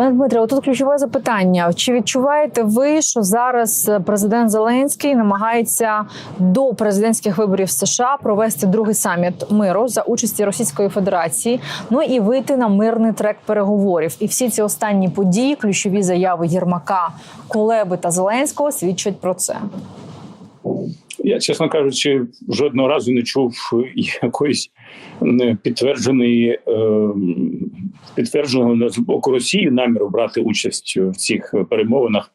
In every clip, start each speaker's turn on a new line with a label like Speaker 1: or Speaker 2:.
Speaker 1: Пане Дмитре, тут ключове запитання: чи відчуваєте ви, що зараз президент Зеленський намагається до президентських виборів США провести другий саміт миру за участі Російської Федерації? Ну і вийти на мирний трек переговорів? І всі ці останні події, ключові заяви Єрмака, Колеби та Зеленського свідчать про це.
Speaker 2: Я, чесно кажучи, жодного разу не чув якоїсь не підтвердженої е, підтвердженого з боку Росії наміру брати участь в цих перемовинах.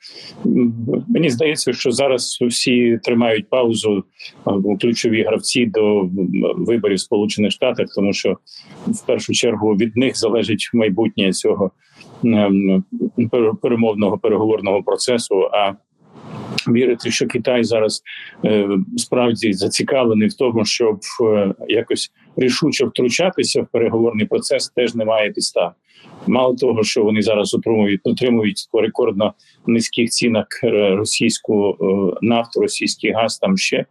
Speaker 2: Мені здається, що зараз всі тримають паузу е, ключові гравці до виборів Сполучених Штатах, тому що в першу чергу від них залежить майбутнє цього ем, перемовного переговорного процесу. А вірити, що Китай зараз е, справді зацікавлений в тому, щоб е, якось рішуче втручатися в переговорний процес, теж немає підстав. Мало того, що вони зараз отримують отримують по рекордно низьких цінах е, російську нафту, російський газ там ще.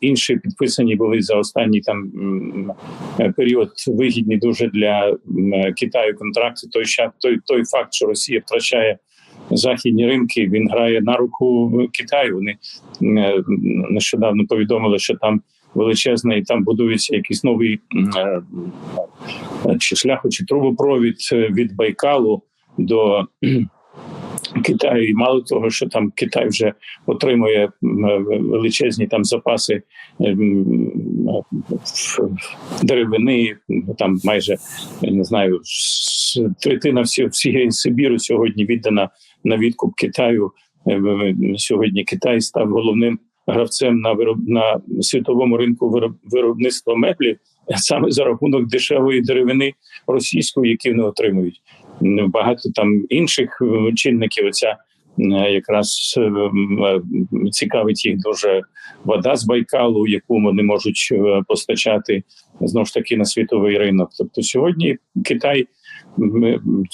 Speaker 2: Інші підписані були за останній там період вигідні дуже для Китаю контракти. Той той, той факт, що Росія втрачає західні ринки, він грає на руку Китаю. Вони е, нещодавно повідомили, що там величезний там будується якийсь новий е, чи шляху, чи трубопровід е, від Байкалу до Китаю. І мало того, що там Китай вже отримує величезні там запаси деревини, там майже я не знаю, третина всі- всієї Сибіру сьогодні віддана на відкуп Китаю. Е, Сьогодні Китай став головним гравцем на вироб на світовому ринку вироб- виробництва меблів саме за рахунок дешевої деревини російської, які вони отримують. Багато там інших чинників. Оця е, якраз е, цікавить їх дуже вода з Байкалу, яку вони можуть постачати знову ж таки на світовий ринок. Тобто сьогодні Китай м, м,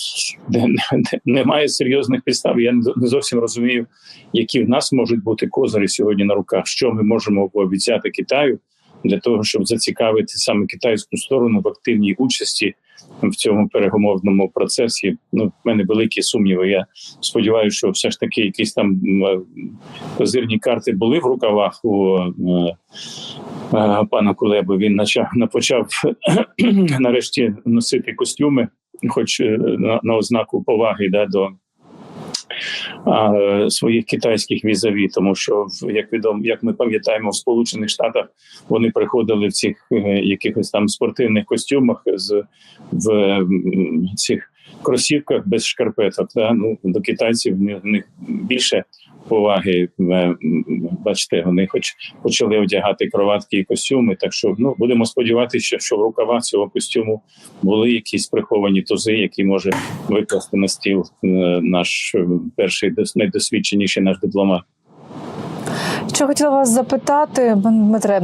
Speaker 2: не- не- немає серйозних підстав. Я не зовсім розумію, які в нас можуть бути козирі сьогодні на руках. Що ми можемо пообіцяти Китаю для того, щоб зацікавити саме китайську сторону в активній участі в цьому переговорному процесі. Ну, в мене великі сумніви. Я сподіваюся, що все ж таки якісь там е, козирні карти були в рукавах у е, е, пана Кулеби. Він почав нарешті носити костюми, хоч е, на, на ознаку поваги да, до а, своїх китайських візаві, тому що як відомо, як ми пам'ятаємо, в Сполучених Штатах вони приходили в цих е, якихось там спортивних костюмах з в цих кросівках без шкарпеток. Да? Ну до китайців в них- більше поваги. Е, Бачите, вони хоч почали одягати кроватки і костюми. Так що ну будемо сподіватися, що, в рукавах цього костюму були якісь приховані тузи, які може викласти на стіл е, наш е, перший дос- найдосвідченіший наш дипломат.
Speaker 1: Що хотіла вас запитати, Дмитре,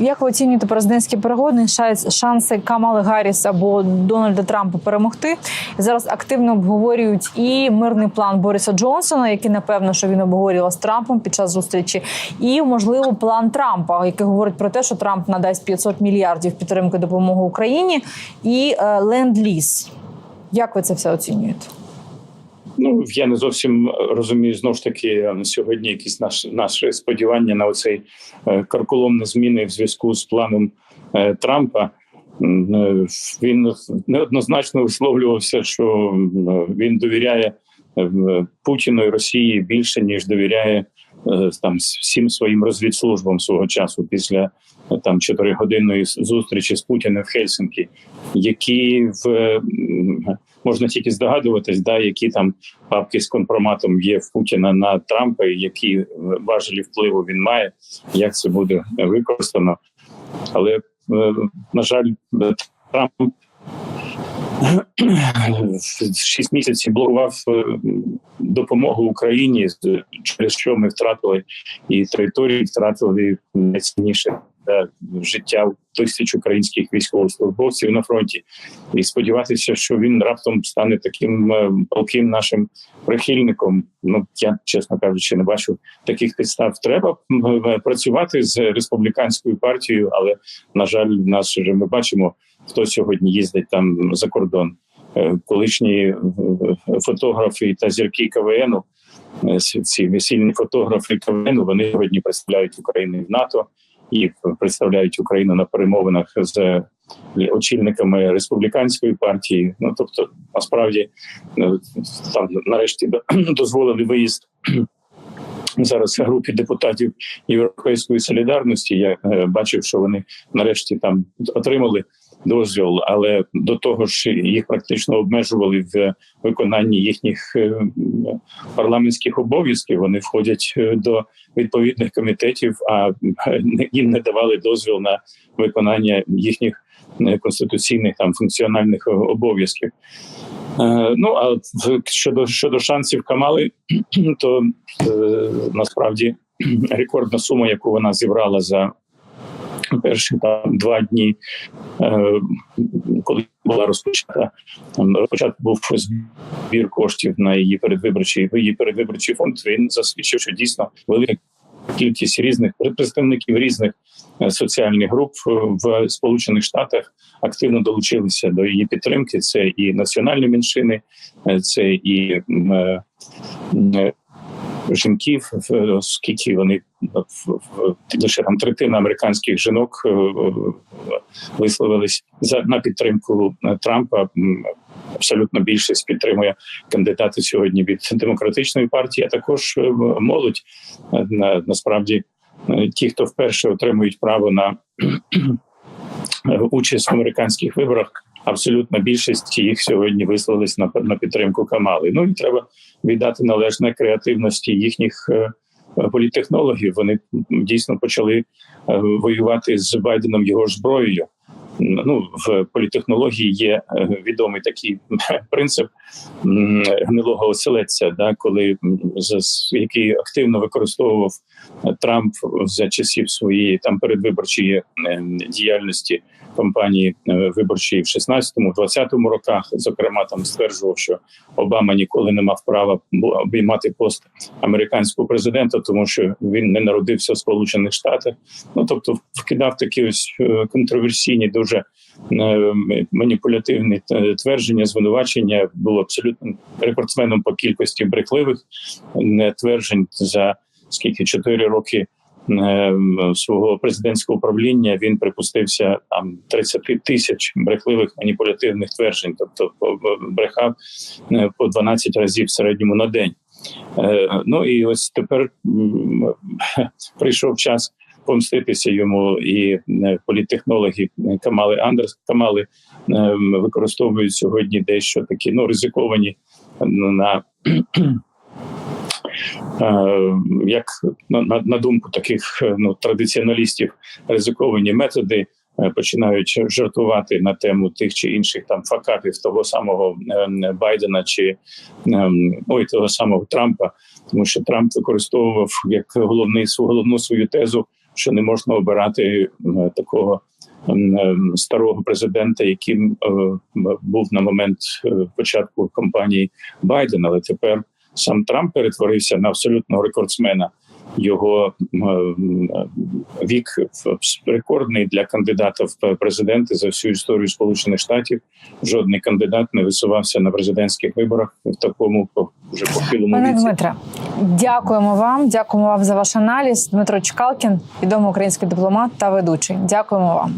Speaker 1: як ви оцінюєте президентські перегони, шанси Камали Гарріс або Дональда Трампа перемогти? Зараз активно обговорюють і мирний план Бориса Джонсона, який напевно, що він обговорював з Трампом під час зустрічі, і можливо план Трампа, який говорить про те, що Трамп надасть 500 мільярдів підтримки допомоги Україні і е, ленд-ліз. Як ви це все оцінюєте?
Speaker 2: Ну я не зовсім розумію знову ж таки е, сьогодні. Якісь наш наше сподівання на оцей е, карколомні зміни в зв'язку з планом е, Трампа. Він неоднозначно висловлювався, що він довіряє Путіну і Росії більше ніж довіряє там всім своїм розвідслужбам свого часу після там чотиригодинної зустрічі з Путіним в Хельсинкі, які в можна тільки здогадуватись, да, які там папки з компроматом є в Путіна на Трампа, і які важелі впливу він має, як це буде використано. Але е, на жаль, Трамп шість місяців блокував е, допомогу Україні, через що ми втратили і території, втратили найцінніше е, життя тисяч українських військовослужбовців на фронті, і сподіватися, що він раптом стане таким е, палким нашим прихильником. Ну я чесно кажучи, не бачу таких підстав. Треба е, працювати з республіканською партією, але на жаль, нас вже ми бачимо, хто сьогодні їздить там за кордон. колишні фотографи та зірки КВНу. е, Ці весільні фотографи КВНу вони сьогодні представляють Україну в НАТО і представляють Україну на перемовинах з очільниками республіканської партії. Ну тобто, насправді е, там нарешті до- дозволили виїзд зараз групі депутатів Європейської солідарності. Я е, бачив, що вони нарешті там отримали дозвіл, але до того ж їх практично обмежували в виконанні їхніх е, парламентських обов'язків. Вони входять е, до відповідних комітетів, а е, їм не давали дозвіл на виконання їхніх конституційних там функціональних обов'язків. Ну а щодо щодо шансів Камали, то насправді рекордна сума, яку вона зібрала за перші там два дні, е, коли була розпочата розпочат був збір коштів на її передвиборчий її передвиборчий фонд. Він засвідчив, що дійсно велика кількість різних представників різних е, соціальних груп е, в Сполучених Штатах активно долучилися до її підтримки. Це і національні меншини, е, це і жінків, в- оскільки вони в- лише там третина американських жінок е, е, висловились за на підтримку е, Трампа. Абсолютно більшість підтримує кандидати сьогодні від демократичної партії, а також е, молодь Е, на, насправді е, ті, хто вперше отримують право на е, участь в американських виборах. Абсолютна більшість їх сьогодні висловились на, на підтримку Камали. Ну і треба віддати належне креативності їхніх е, політтехнологів. Вони дійсно почали е, воювати з Байденом його ж зброєю. Ну в політехнології є е, відомий такий принцип гнилого оселедця, да, коли який активно використовував е, Трамп за часів своєї там передвиборчої е, діяльності кампанії виборчої в 16-20 роках. Зокрема, там стверджував, що Обама ніколи не мав права обіймати пост американського президента, тому що він не народився в Сполучених Штатах. Ну тобто, вкидав такі ось контроверсійні, дуже е, маніпулятивні е, твердження, звинувачення. Було абсолютно рекордсменом по кількості брехливих е, тверджень за скільки чотири роки. е, Свого президентського управління він припустився там 30 тисяч брехливих маніпулятивних тверджень, тобто брехав по 12 разів в середньому на день. Ну і ось тепер прийшов час помститися йому, і е, політтехнологи Камали Андерс Камали е, використовують сьогодні дещо такі ну ризиковані на. е, Як на, на, думку таких е, ну традиціоналістів ризиковані методи е, починають жартувати на тему тих чи інших там факапів того самого е, Байдена чи ем, ой того самого Трампа, тому що Трамп використовував як головний головну свою тезу, що не можна обирати такого ем, старого президента, яким е, був на момент е, початку кампанії Байден, але тепер сам Трамп перетворився на абсолютного рекордсмена. Його е, вік рекордний для кандидата в президенти за всю історію Сполучених Штатів. Жодний кандидат не висувався на президентських виборах в такому вже похилому
Speaker 1: Пане
Speaker 2: віці.
Speaker 1: Дмитре, дякуємо вам. Дякуємо вам за ваш аналіз. Дмитро Чкалкін, відомий український дипломат та ведучий. Дякуємо вам.